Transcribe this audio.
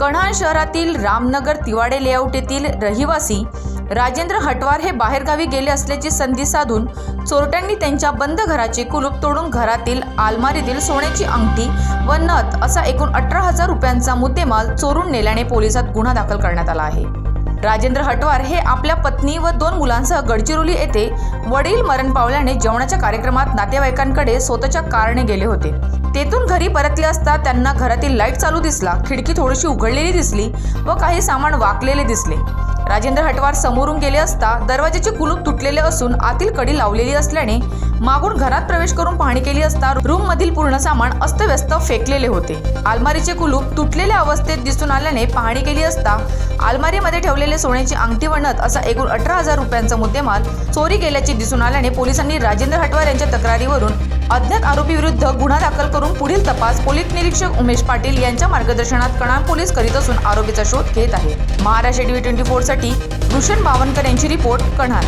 कढाण शहरातील रामनगर तिवाडे लेआउट येथील रहिवासी राजेंद्र हटवार हे बाहेरगावी गेले असल्याची संधी साधून चोरट्यांनी त्यांच्या बंद घराचे कुलूप तोडून घरातील आलमारीतील सोन्याची अंगठी व नथ असा एकूण अठरा हजार रुपयांचा मुद्देमाल चोरून नेल्याने पोलिसात गुन्हा दाखल करण्यात आला आहे. राजेंद्र हटवार हे आपल्या पत्नी व दोन मुलांसह गडचिरोली येथे वडील मरण पावल्याने जेवणाच्या कार्यक्रमात नातेवाईकांकडे स्वतःच्या कारने गेले होते. तेथून घरी परतले असता त्यांना घरातील लाइट चालू दिसला खिडकी थोडीशी उघडलेली दिसली व काही सामान वाकलेले दिसले. राजेंद्र हटवार समोरून गेले असता दरवाजाचे कुलूप तुटलेले असून आतील कडी लावलेली असल्याने मागून घरात प्रवेश करून पाहणी केली असता रूम मधील पूर्ण सामान अस्तव्यस्त फेकलेले होते. आलमारीचे कुलूप तुटलेल्या अवस्थेत दिसून आल्याने पाहणी केली असता आलमारीमध्ये ठेवलेले सोन्याची अंगठी वणत असा एकूण अठरा हजार रुपयांचा मुद्देमाल चोरी केल्याचे दिसून आल्याने पोलिसांनी राजेंद्र हटवार यांच्या तक्रारीवरून अज्ञात आरोपी विरुद्ध गुन्हा दाखल करून पुढील तपास पोलीस निरीक्षक उमेश पाटील यांच्या मार्गदर्शनात कणाळ पोलीस करीत असून आरोपीचा शोध घेत आहे. महाराष्ट्र टीव्ही ट्वेंटी फोरसाठी भूषण बावनकर यांची रिपोर्ट कणाळ